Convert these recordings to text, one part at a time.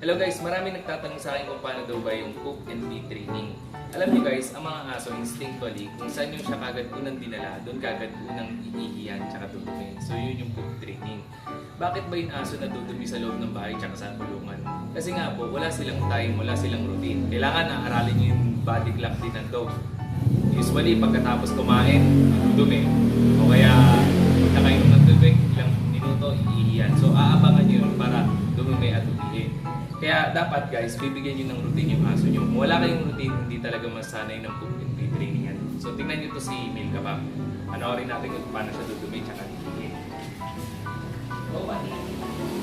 Hello guys, marami nagtatanong sa akin kung paano daw ba yung cook and feed training. Alam niyo guys, ang mga aso instinctually, kung saan yung siya kagad unang dinala, doon kagad unang iihiyan tsaka tutumin. So yun yung cook training. Bakit ba yung aso nadudumi sa loob ng bahay tsaka sa kulungan? Kasi nga po, wala silang time, wala silang routine. Kailangan na aralin niyo yung body clock din ng dog. Usually, pagkatapos kumain, dumi. O kaya, nakainom ng tubig, ilang minuto, iihiyan. So, Kaya dapat guys, bibigyan nyo ng routine yung aso nyo. Wala kayong routine, hindi talaga masanay ng cook and feed training yan. So, tingnan nyo to si Milka pa. Panoorin natin kung paano siya dudumi tsaka iihi. Go, buddy.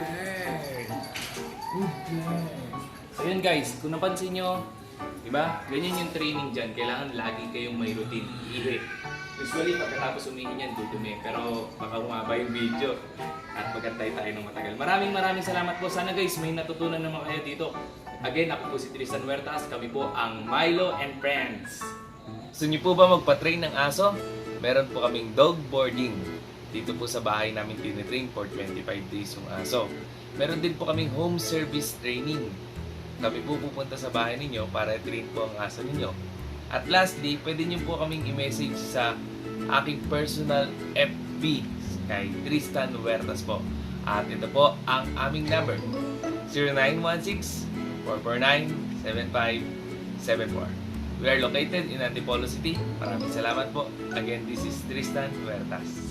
Girl. Good girl. So yun guys, kung napansin nyo, di ba? Ganyan yung training dyan. Kailangan lagi kayong may routine. Ihi. Usually, pagkatapos umihi niyan, dudumi. Pero baka umaba yung video at magantay tayo ng matagal. Maraming maraming salamat po. Sana guys, may natutunan naman kayo dito. Again, ako po si Tristan Huertas. Kami po ang Milo and Friends. Gusto niyo po ba magpa-train ng aso? Meron po kaming dog boarding. Dito po sa bahay namin tinitrain for 25 days yung aso. Meron din po kaming home service training. Kami po pupunta sa bahay ninyo para train po ang aso ninyo. At lastly, pwede niyo po kaming i-message sa aking personal FB kay Tristan Huertas po. At ito po ang aming number. 0916-449-7574. We are located in Antipolo City. Maraming salamat po. Again, this is Tristan Huertas.